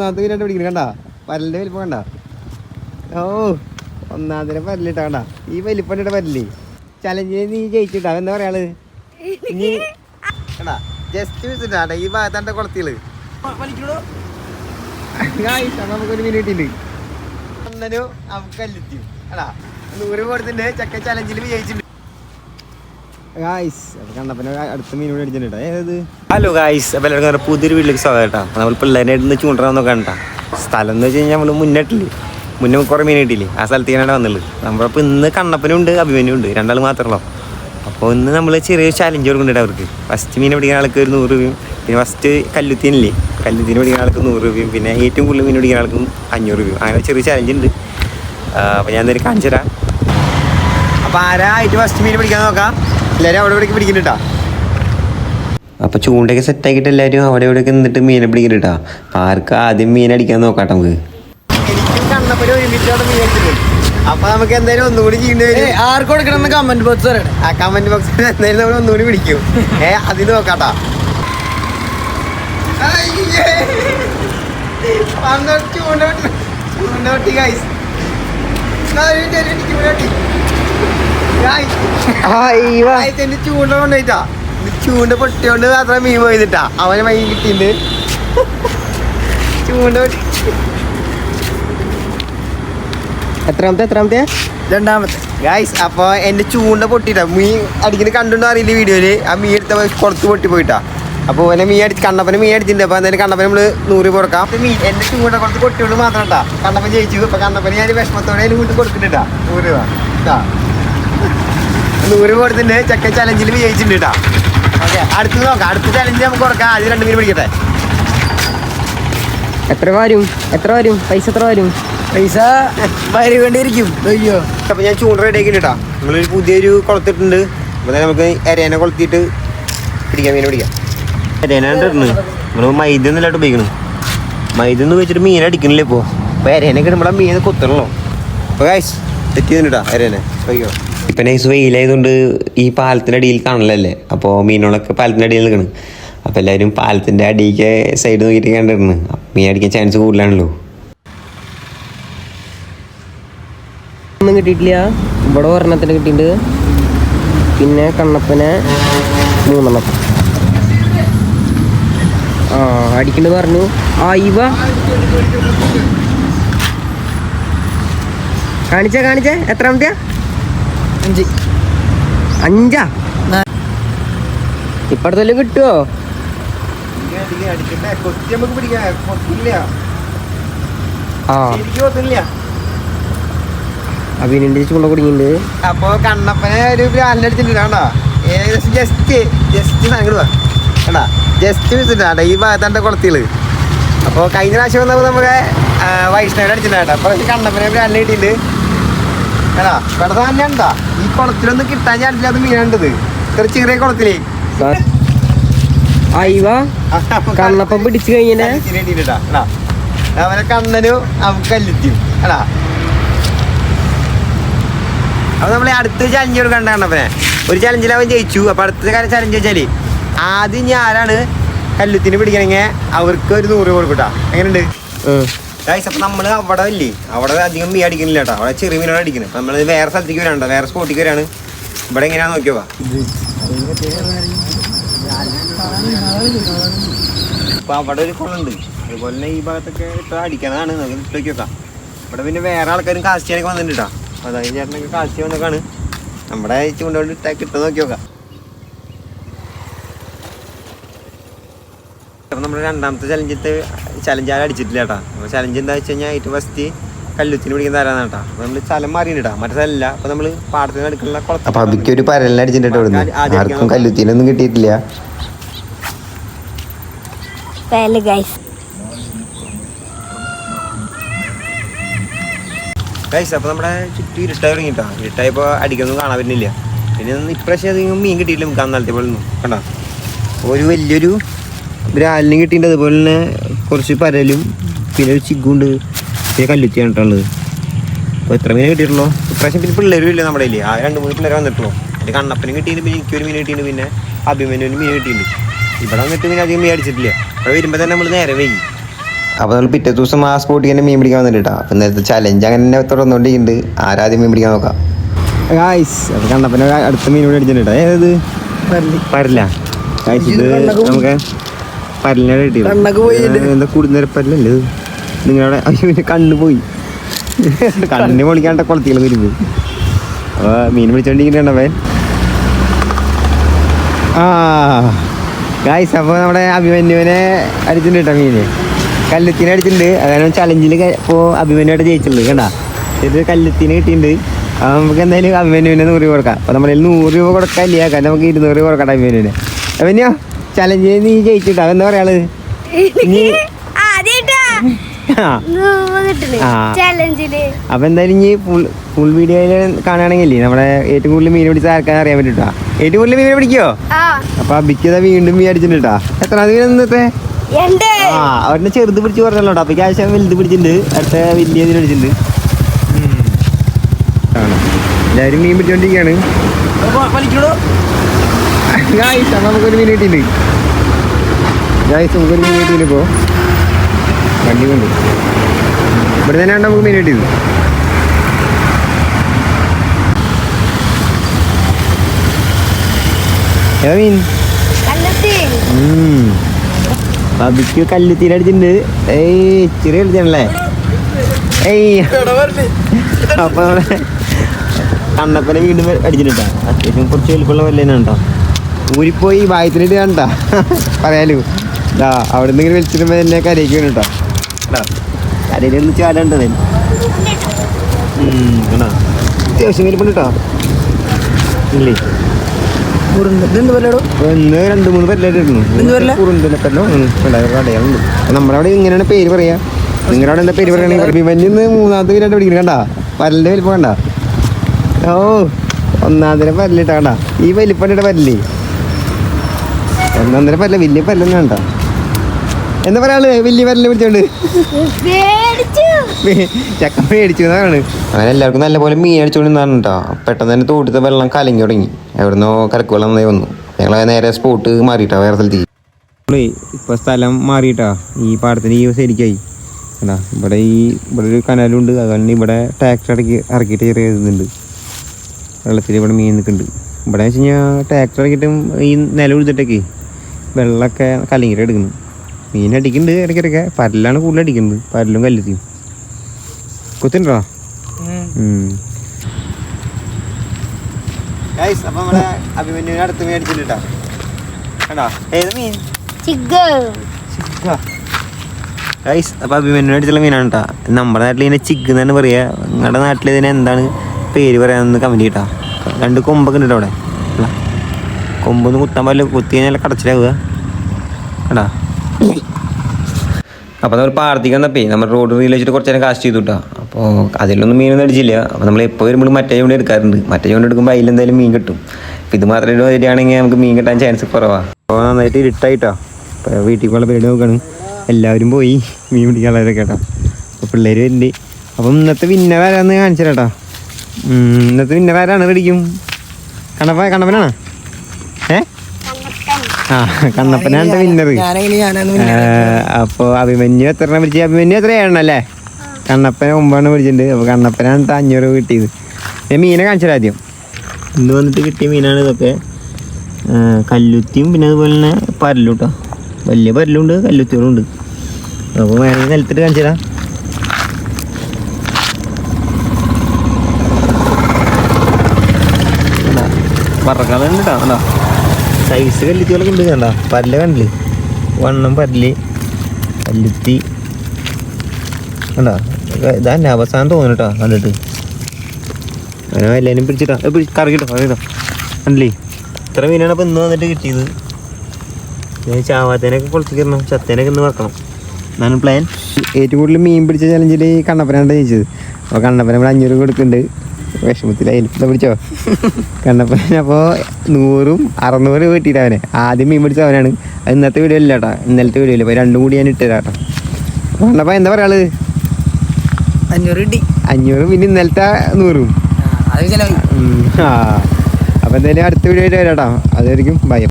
മൂന്നാമത്തെ മീനായിട്ട് പിടിക്കണം കണ്ട? പല്ലിന്റെ വലിപ്പം കണ്ട? ഓ ഒന്നാമത്തെ പല്ലിട്ടാ കണ്ട? ഈ വലിപ്പം പല്ലേ. ചലഞ്ചിന് നീ ജയിച്ചിട്ടാ? എന്താ പറയാൾ നീ കണ്ടാ? ജസ്റ്റ് വിസിറ്റാ ഈ ഭാഗത്താണ്ട കുളത്തിൽ നമുക്കൊരു മീൻ ഒന്നനു നമുക്ക് കല്ലെത്തി എടാ നൂറ് കൊടുത്തിട്ട് ചക്ക ചലഞ്ചിൽ വിജയിച്ചിട്ടുണ്ട്. ഗായ്സ് അപ്പൊ കണ്ടപ്പനെ അടുത്ത മീൻ കൂടി അടിച്ചിട്ടുണ്ട് ഏത്? ഹലോ ഗായ്സ് എല്ലാവർക്കും പുതിയൊരു വീട്ടിലേക്ക് സ്വാഗതം കേട്ടോ. നമ്മൾ പിള്ളേരെ ചൂണ്ടറാൻ നോക്കാൻ കേട്ടോ സ്ഥലം എന്ന് വെച്ച് കഴിഞ്ഞാൽ നമ്മൾ മുന്നിട്ടില്ലേ മുന്നേ കുറേ മീൻ കിട്ടിയില്ലേ? ആ സ്ഥലത്ത് ഞാനാണ് വന്നുള്ളത്. നമ്മളിപ്പോൾ ഇന്ന് കണ്ണപ്പനും ഉണ്ട് അഭിമന്യും ഉണ്ട്. രണ്ടാൾ മാത്രമല്ലോ അപ്പോൾ ഇന്ന് നമ്മൾ ചെറിയൊരു ചാലഞ്ച് കൊടുക്കുന്നുണ്ട് അവർക്ക്. ഫസ്റ്റ് മീൻ പിടിക്കുന്ന ആൾക്ക് ഒരു നൂറ് രൂപയും പിന്നെ ഫസ്റ്റ് കല്ലുത്തീനില്ലേ കല്ലുത്തീന് പിടിക്കുന്ന ആൾക്ക് നൂറ് രൂപയും പിന്നെ ഏറ്റവും കൂടുതൽ മീൻ പിടിക്കുന്ന ആൾക്കും അഞ്ഞൂറ് രൂപയും. അങ്ങനെ ചെറിയ ചാലഞ്ച് ഉണ്ട്. അപ്പോൾ ഞാൻ എന്തായാലും കാണിച്ചു തരാം അപ്പോൾ ആരായിട്ട് ഫസ്റ്റ് മീൻ പിടിക്കാൻ നോക്കാം? എല്ലാവരും അവിടെ ഇവിടേക്ക് പിടിക്കുന്നുണ്ടാ? അപ്പോൾ ചൂണ്ടയൊക്കെ സെറ്റ് ആക്കിയിട്ട് എല്ലാരും അവിടെ ഇവിടെയൊക്കെ നിന്നിട്ട് മീനെ പിടിക്കുന്നുണ്ടാ? അപ്പോൾ ആർക്ക് ആദ്യം മീൻ അടിക്കാൻ നോക്കാട്ടോ നമുക്ക്? എനിക്കും കണ്ണപ്പനും ഒരുമിച്ചോടെ മീൻ അടിച്ചിട്ടുണ്ട്. അപ്പോൾ നമുക്ക് എന്തായാലും ഒന്നുകൂടി ചെയ്യേണ്ടി വരും. ആർക്ക് കൊടുക്കണം കമന്റ് ബോക്സ് പറയണം. ആ കമന്റ് ബോക്സിൽ എന്തായാലും നമ്മൾ ഒന്നുകൂടി പിടിക്കും. ഏ അതിന് നോക്കാട്ടാ. ചൂണ്ട കൊണ്ടുപോയിട്ടാ. ചൂണ്ട പൊട്ടിയോണ്ട് മാത്രം മീൻ പോയിട്ടാ അവന് മൈ കിട്ടിണ്ട് ചൂണ്ട പൊട്ടി. എത്രാമത്തെ എത്രാമത്തെ? രണ്ടാമത്തെ. ഗായ്സ് അപ്പോൾ എന്റെ ചൂണ്ട പൊട്ടിട്ടാ മീൻ അടിക്കുന്ന കണ്ടുണ്ടോ അറിയില്ല വീഡിയോയിൽ. ആ മീൻ എടുത്ത കുറച്ച് പൊട്ടി പോയിട്ടാ അപ്പോൾ ഓനെ മീൻ അടിച്ച് കണ്ണപ്പന മീൻ അടിച്ചിട്ടുണ്ട്. അപ്പോൾ എന്തായാലും കണ്ണപ്പന നമ്മൾ നൂറ് പുറക്കാം. മീൻ എന്റെ ചൂണ്ട കുറച്ച് പൊട്ടിയോണ്ട് മാത്രം കേട്ടാ. കണ്ണപ്പൻ ജയിച്ചു. അപ്പോൾ കണ്ണപ്പന ഞാൻ വിഷമത്തോടെ അതിന് വീട്ടിൽ കൊടുക്കുന്നുണ്ടാ നൂറ് രൂപ. നൂറ് കൊടുത്തിട്ട് ചക്ക ചലഞ്ചിൽ വിജയിച്ചിട്ടുണ്ട് കേട്ടോ. ഓക്കെ അടുത്ത് നോക്കാം. അടുത്ത ചലഞ്ച് നമുക്ക് കൊടുക്കാം ആദ്യം രണ്ടു മീൻ പിടിക്കട്ടെ. എത്ര വരും? എത്ര വരും? പൈസ എത്ര വരും? പൈസ വരുവേണ്ടിയിരിക്കും. അയ്യോ. അപ്പോൾ ഞാൻ ചൂണ്ട റെഡി ആക്കിയിട്ട് കേട്ടോ. നമ്മളൊരു പുതിയൊരു കുളത്തിട്ടുണ്ട്. അപ്പോൾ തന്നെ നമുക്ക് എരേനെ കൊളുത്തിയിട്ട് പിടിക്കാം മീൻ പിടിക്കാം. എരേനാണ് ഇടുന്നത് നമ്മൾ മൈദ ഒന്നുമില്ലാട്ട് ഉപയോഗിക്കണം. മൈദ എന്ന് വെച്ചിട്ട് മീൻ അടിക്കണില്ല ഇപ്പോ. അപ്പോൾ എരേനെ കിടുമ്പോൾ മീൻ കൊത്തണല്ലോ. അപ്പോൾ ഗൈസ് തെറ്റ് എരേനെ. അയ്യോ. ഇപ്പം നൈസ് വെയിലായതുകൊണ്ട് ഈ പാലത്തിന്റെ അടിയിൽ കാണലല്ലേ അപ്പോൾ മീനുകളൊക്കെ പാലത്തിന്റെ അടിയിൽ നിൽക്കണം. അപ്പോൾ എല്ലാവരും പാലത്തിന്റെ അടിയിലേക്ക് സൈഡ് നോക്കിയിട്ട് കണ്ടിരുന്നു മീൻ അടിക്കാൻ ചാൻസ് കൂടുതലാണല്ലോ. ഒന്നും കിട്ടിയിട്ടില്ല. ഇവിടെ ഒരെണ്ണത്തിന് കിട്ടിയിട്ടുണ്ട്. പിന്നെ കണ്ണപ്പനെ മൂന്നെണ്ണം. ആ അടിക്കണ്ട് പറഞ്ഞു. ആ ഇവ. കാണിച്ചേ കാണിച്ചേ. എത്രാമത്തെയാ? അഞ്ച്. അഞ്ചാ? ഇപ്പഴത്തെ കിട്ടുമോ ആ. അഭിനന്റെ ചൂണ്ട കുടുങ്ങിണ്ട് അപ്പൊ കണ്ണപ്പനെ ഒരു ബ്രാൻഡ് അടിച്ചിട്ടുണ്ട് കണ്ടോ? ഏകദേശം ജസ്റ്റ് ജസ്റ്റ് കണ്ടാ? ജസ്റ്റ് ഈ ഭാഗത്താണ്ട കുളത്തിൽ അപ്പോൾ കഴിഞ്ഞ പ്രാവശ്യം വന്നപ്പോൾ നമുക്ക് വൈഷ്ണവൻ അടിച്ചിട്ടുണ്ടാട്ടോ അപ്പൊ കണ്ണപ്പനെ ബ്രാൻഡ് കിട്ടിയിട്ടുണ്ട് കണ്ടാ ഇവിടെ തന്നെ ഉണ്ടാ ഈ കുളത്തിലൊന്നും കിട്ടാൻ ചാടില്ല അത് മീനുണ്ടത് ഇത്ര ചെറിയ കുളത്തിലേ. കണ്ണപ്പം പിടിച്ചു കഴിഞ്ഞാ അവനെ കണ്ണനു അവൻ കല്ലുത്തിയും. കണ്ടാ അപ്പൊ നമ്മളെ അടുത്ത ചലഞ്ച് കൊടുക്കണ്ട കണ്ണപ്പനെ ഒരു ചലഞ്ചിൽ അവൻ ജയിച്ചു. അപ്പൊ അടുത്ത കാര്യം ചലഞ്ച് വെച്ചാൽ ആദ്യം ഞാനാണ് കല്ലുത്തിന് പിടിക്കണമെങ്കിൽ അവർക്ക് ഒരു നൂറ് കൊടുക്കട്ടാ. എങ്ങനെയുണ്ട്? ഗൈസ് അപ്പൊ നമ്മൾ അവിടെ ഇല്ലേ? അവിടെ അധികം മീൻ അടിക്കുന്നില്ല കേട്ടോ അവിടെ ചെറിയ മീനാണ് അടിക്കുന്നത് നമ്മൾ വേറെ സ്ഥലത്തേക്ക് വരാണ്ടോ വേറെ സ്പോട്ടിക്ക് വരാണ്. ഇവിടെ എങ്ങനെയാ നോക്കിയോവാ അപ്പൊ അവിടെ ഒരു കുളമുണ്ട് അതുപോലെ തന്നെ ഈ ഭാഗത്തൊക്കെ ഇട്ട് അടിക്കണതാണ്. നമുക്ക് ഇട്ട് നോക്കി നോക്കാം ഇവിടെ പിന്നെ വേറെ ആൾക്കാരും കാശിയാനൊക്കെ വന്നിട്ടുണ്ട് അതായത് ചേട്ടനൊക്കെ കാശി വന്നൊക്കെയാണ്. നമ്മുടെ ചൂണ്ടോണ്ട് ഇട്ടാ കിട്ടുന്ന നോക്കാം നമ്മുടെ രണ്ടാമത്തെ ചലഞ്ചത്തെ ചലഞ്ച് ആരും അടിച്ചിട്ടില്ല കേട്ടോ അപ്പോൾ ചലഞ്ച് എന്താ വെച്ച് കഴിഞ്ഞാൽ ഏറ്റവും ഫസ്റ്റ് കല്ലുത്തിന് പിടിക്കുന്ന ആരാണ് കേട്ടോ അപ്പോൾ നമ്മൾ സ്ഥലം മാറിയിട്ടാ മറ്റേ സ്ഥലമില്ല അപ്പോൾ നമ്മൾ പാടത്തിന് എടുക്കുന്ന കുളത്ത് അപ്പോൾ അബിക്ക് ഒരു പരലിനെ അടിച്ചിട്ടുണ്ട് ഇവിടുന്ന്. ആർക്കും കല്ലുത്തിനൊന്നും കിട്ടിയിട്ടില്ല. ഗൈസ് അപ്പോൾ നമ്മുടെ ചുറ്റും ഇരുട്ടായി തുടങ്ങിട്ടാ ഇരുട്ടായപ്പോൾ അടിക്കൊന്നും കാണാൻ പറ്റുന്നില്ല. പിന്നെ ഇപ്രാവശ്യം അധികം മീൻ കിട്ടിയില്ല നമുക്ക് അന്നാലത്തെ പോലെ ഒന്നും. കണ്ടോ? ഒരു വലിയൊരു ബ്രാലിനും കിട്ടിയിട്ടുണ്ട്. അതുപോലെ തന്നെ കുറച്ച് പരലും പിന്നെ ഒരു ചിഗുണ്ട് പിന്നെ കല്ലുത്തിയാണ് കേട്ടുള്ളത് അപ്പോൾ എത്ര മീൻ കിട്ടിയിട്ടുള്ളൂ. ഇപ്രാവശ്യം പിന്നെ പിള്ളേരും ഇല്ല നമ്മുടെ ഇല്ലേ ആ രണ്ട് മൂന്ന് പിള്ളേർ വന്നിട്ടുള്ളൂ. എന്റെ കണ്ണപ്പനും കിട്ടിയിട്ടുണ്ട്. പിന്നെ എനിക്കൊരു മീൻ കിട്ടിയിട്ടുണ്ട്. പിന്നെ അഭിമന്യുവിന് മീൻ കിട്ടിയിട്ടുണ്ട്. ഇവിടെ വന്നിട്ട് പിന്നെ അധികം മീൻ അടിച്ചിട്ടില്ല. ഇവിടെ വരുമ്പോൾ തന്നെ നമ്മൾ നേരെ വൈകി. അപ്പോൾ നമ്മൾ പിറ്റേ ദിവസം ആ സ്പോട്ടിൽ തന്നെ മീൻ പിടിക്കാൻ വന്നിട്ട് അപ്പം നേരത്തെ ചലഞ്ച് അങ്ങനെ തന്നെ തുടർന്നുകൊണ്ടിരിക്കുന്നുണ്ട്. ആരാദ്യം മീൻ പിടിക്കാൻ നോക്കാം. ഗായ്സ് അപ്പം കണ്ണപ്പനെ അടുത്ത മീൻ കൂടി അടിച്ചിട്ടുണ്ട് ഏത്? പരല. ഗായ്സ് ഇത് നമുക്ക് കിട്ടിയത്? എന്താ ഇത്? നിങ്ങളുടെ കണ്ണു പോയി. കണ്ണിന് പൊളിക്കാണ്ട കുളത്തികൾ വരുന്നത് അപ്പോൾ മീൻ പിടിച്ചോണ്ടിരിക്കുന്നുണ്ടവൻ ആ. ഗായ്സ് അപ്പോൾ നമ്മുടെ അഭിമന്യുവിനെ അടിച്ചിട്ടുണ്ട് കേട്ടോ മീന്. കല്ലുത്തിന് അടിച്ചിട്ടുണ്ട്. അതാണ് ചലഞ്ചിൽ ഇപ്പോൾ അഭിമന്യുമായിട്ട് ജയിച്ചിട്ടുള്ളത് കണ്ടാ? ഇത് കല്ലുത്തിന് കിട്ടിയിട്ടുണ്ട്. നമുക്ക് എന്തായാലും അഭിമന്യുവിനെ നൂറ് രൂപ കൊടുക്കാം. അപ്പോൾ നമ്മളതിൽ നൂറ് രൂപ കൊടുക്കാനില്ല കാരണം നമുക്ക് ഇരുന്നൂറ് രൂപ കൊടുക്കാം അഭിമന്യുവിനെ. അഭിമന്യോ? ചലഞ്ചിൽ നീ ജയിച്ചിട്ടാ? എന്താ പറയാൾ അപ്പൊ എന്തായാലും ഇനി ഫുൾ ഫുൾ വീഡിയോയിൽ കാണുകയാണെങ്കിൽ നമ്മുടെ ഏറ്റവും കൂടുതൽ മീൻ പിടിച്ച ആർക്കാൻ അറിയാൻ പറ്റൂട്ടാ. ഏറ്റവും കൂടുതൽ മീൻ പിടിക്കോ? ആ. അപ്പൊ അബിക്കത വീണ്ടും മീൻ അടിച്ചിട്ടുണ്ടാ. എത്ര എത്ര മീൻ ഇന്നത്തെ? ആ അവരുടെ ചെറുത് പിടിച്ച് പറഞ്ഞല്ലോ. അപ്പൊ ആവശ്യം വലുത് പിടിച്ചിട്ടുണ്ട്. അടുത്ത വലിയ അടിച്ചിട്ടുണ്ട്. എല്ലാവരും മീൻ പിടിച്ചോണ്ടിരിക്കുകയാണ് ഗായ്സ് നമുക്കൊരു മീൻ കിട്ടിയിട്ടുണ്ട് ഗായ്സ് നമുക്കൊരു കിട്ടിയില്ല ഇപ്പോൾ വണ്ടി കൊണ്ട്. ഇവിടെ തന്നെയാണ് നമുക്ക് മീൻ. കിട്ടിയത് ഏതാ മീൻ അടിച്ചിട്ടുണ്ട് ഏയ് ഇച്ചിരി കളിച്ചാണല്ലേ ഏയ്. അപ്പൊ നമ്മുടെ കണ്ണപ്പന വീണ്ടും അടിച്ചിട്ടാ അത്യാവശ്യം കുറച്ച് വലുപ്പമുള്ള വല്ലേനാണ് കേട്ടോ. ഊരിപ്പോയി വായത്തിനിട്ട് കണ്ട. പറയാലോ. ഇതാ അവിടെ നിന്ന് ഇങ്ങനെ എന്നെ കരയ്ക്ക് വേണം കേട്ടോ കേട്ടോ കരയിലൊന്ന് ചാടേണ്ടത് അത്യാവശ്യം വലിപ്പുണ്ട് കേട്ടോ ഇല്ലേ? ഒന്ന് രണ്ട് മൂന്ന്? കുറുന്തലപ്പല്ലോ കടയാളുണ്ട് നമ്മുടെ അവിടെ ഇങ്ങനെയാണ് പേര് പറയാ. നിങ്ങളുടെ അവിടെ എന്താ പേര് പറയുകയാണെങ്കിൽ അഭിമന്യുന്ന് മൂന്നാമത്തെ പേരായിട്ട് പിടിക്കണം കണ്ടാ? പല്ലിന്റെ വലിപ്പം കണ്ടാ? ഓ ഒന്നാമത്തെ പല്ലിട്ടാ കണ്ടാ? ഈ വലിപ്പന്റെ പല്ലേ. ഒന്നാമതിനെ പല്ല വലിയ പല്ലൊന്നും കണ്ടാ എന്താ പറയാൾ വലിയ പല്ല പിടിച്ചോണ്ട്. പേടിച്ചു ചക്ക മേടിച്ചു എന്നാണ് അങ്ങനെ എല്ലാവർക്കും നല്ലപോലെ മീൻ അടിച്ചുകൊണ്ടിരുന്നാണ് കേട്ടോ പെട്ടെന്ന് തന്നെ തോട്ടത്തെ വെള്ളം കലങ്ങി തുടങ്ങി. എവിടുന്നോ കരക്ക് വെള്ളം നന്നായി വന്നു. ഞങ്ങൾ നേരെ സ്പോട്ട് മാറിയിട്ടാ വേറെ സ്ഥലത്തേക്ക്. ഇപ്പൊ സ്ഥലം മാറിയിട്ടാ. ഈ പാടത്തിന് ഈ ശരിക്കായി എന്നാ ഇവിടെ ഈ ഇവിടെ ഒരു കനാലുണ്ട്. അതുകൊണ്ട് ഇവിടെ ടാക്സ് അടക്കി ഇറക്കിയിട്ട് ചെറിയ ഇതുണ്ട്. വെള്ളത്തിൽ ഇവിടെ മീൻ നിൽക്കുന്നുണ്ട്. ഇവിടെ വെച്ച് കഴിഞ്ഞാൽ ടാക്സ് ഇറക്കിയിട്ടും ഈ നില ഉഴുതിട്ടൊക്കെ. വെള്ളമൊക്കെ കലങ്ങിട്ട് എടുക്കുന്നു. മീൻ അടിക്കുന്നുണ്ട് ഇടയ്ക്കിടയ്ക്ക്. പരലാണ് കൂടുതൽ അടിക്കുന്നത്. പരലും കല്ലെത്തിയും കുത്തിണ്ടോ? അഭിമന്യുവിനെ അടുത്ത് മീൻ അടിച്ചിട്ടാ കണ്ടാ? ഏത് മീൻ? ഗൈസ് അപ്പോൾ അഭിമന്യു അടിച്ചുള്ള മീനാണ് കേട്ടോ. നമ്മുടെ നാട്ടിൽ ഇതിനെ ചിഗ് എന്നാണ് പറയുക നിങ്ങളുടെ നാട്ടിൽ ഇതിനെ എന്താണ് പേര് പറയാമെന്ന് കമന്റ് കേട്ടോ. രണ്ട് കൊമ്പൊക്കെ ഉണ്ട് അവിടെ. കൊമ്പൊന്ന് കുത്താൻ പറ്റില്ല. കുത്തി കഴിഞ്ഞാൽ കടച്ചിലാവുക. കേട്ടാ അപ്പോൾ നമ്മൾ പാടത്തേക്ക് വന്നപ്പേ നമ്മൾ റോഡ് റീൽ വെച്ചിട്ട് കുറച്ച് നേരം കാസ്റ്റ് ചെയ്തു കേട്ടോ അപ്പോൾ അതിലൊന്നും മീനൊന്നും അടിച്ചില്ല അപ്പോൾ നമ്മൾ എപ്പോൾ വരുമ്പോഴും മറ്റേ ചൂണ്ട എടുക്കാറുണ്ട്. മറ്റേ ചൂണ്ട എടുക്കുമ്പോൾ അതിലെന്തായാലും മീൻ കിട്ടും. അപ്പോൾ ഇത് മാത്രം വരികയാണെങ്കിൽ നമുക്ക് മീൻ കിട്ടാൻ ചാൻസ് കുറവാണ് അപ്പോൾ നന്നായിട്ട് ഇരുട്ടായിട്ടോ. അപ്പോൾ വീട്ടിൽ പോകാനുള്ള പരിപാടി നോക്കുകയാണ് എല്ലാവരും പോയി മീൻ പിടിക്കാനുള്ളവരൊക്കെ കേട്ടോ. അപ്പോൾ പിള്ളേർ വരുന്നുണ്ട്. അപ്പം ഇന്നത്തെ പിന്നെ വരാന്ന് കാണിച്ചു കേട്ടോ. ഇന്നത്തെ പിന്നെ വരാണ് പിടിക്കും കണ്ണപ്പ കണ്ണപ്പനാണോ? ഏ? ആ കണ്ണപ്പനാണ് വിന്നർ അപ്പോൾ അഭിമന്യു എത്ര എണ്ണം അഭിമന്യു അഭിമന്യു എത്രയാണല്ലേ കണ്ണപ്പനെ ഒമ്പതെണ്ണം പിടിച്ചിട്ടുണ്ട്. അപ്പോൾ കണ്ണപ്പനാണ് അഞ്ഞൂറ് രൂപ കിട്ടിയത്. ഞാൻ മീനെ കാണിച്ചത് ആദ്യം. ഇന്ന് വന്നിട്ട് കിട്ടിയ മീനാണ് ഇതൊക്കെ. കല്ലുത്തിയും പിന്നെ അതുപോലെ തന്നെ പരലും കേട്ടോ വലിയ പരലുണ്ട് കല്ലുത്തികളും ഉണ്ട് അപ്പോൾ വേണമെങ്കിൽ നിലത്തിട്ട് കാണിച്ചതാ പറക്കാതെ കേട്ടോ കണ്ടോ സൈസ് കല്ലുത്തികളൊക്കെ ഉണ്ട് കണ്ടോ? പല്ല കണ്ടില്ലേ? വണ്ണം പല്ല് കല്ലുത്തി. കണ്ടോ? ഇതന്നെ അവസാനം തോന്നുന്നു കണ്ടിട്ട്. അങ്ങനെ എല്ലാവരും പിടിച്ചിട്ടാ. കറക്കിട്ടോ കറക്കിട്ടോ. കണ്ടില്ലേ? ഇത്ര മീനാണ് ഇപ്പം ഇന്ന് വന്നിട്ട് കിട്ടിയത്. ഞാൻ ചാവാത്തേനൊക്കെ കുളത്തിൽ കയറണം ചത്തേനൊക്കെ ഇന്ന് വെക്കണം. എന്നാണ് പ്ലാൻ ഏറ്റവും കൂടുതൽ മീൻ പിടിച്ച ചലഞ്ചിൽ കണ്ണപ്പനാണ് ജയിച്ചത്. അപ്പോൾ കണ്ണപ്പന ഇവിടെ അഞ്ഞൂറ് കൊടുക്കുന്നുണ്ട്. വിഷമത്തിലായി. എനിക്കിതാ പിടിച്ചോ? കണ്ടപ്പോൾ അപ്പോൾ നൂറും അറുന്നൂറ് കിട്ടിയിട്ട് അവനെ. ആദ്യം മീൻ പിടിച്ച അവനാണ്. അത് ഇന്നത്തെ വീഡിയോ ഇല്ല കേട്ടോ ഇന്നലത്തെ വീഡിയോ ഇല്ല അപ്പോൾ രണ്ടും കൂടി ഞാൻ ഇട്ടുതരാം കേട്ടോ കണ്ടപ്പോൾ എന്താ പറയാൾ അഞ്ഞൂറ് കിട്ടി. അഞ്ഞൂറും പിന്നെ ഇന്നലത്തെ നൂറും. ആ അപ്പോൾ എന്തായാലും അടുത്ത വീഡിയോ ആയിട്ട് വരാം കേട്ടോ അതായിരിക്കും. ഭയം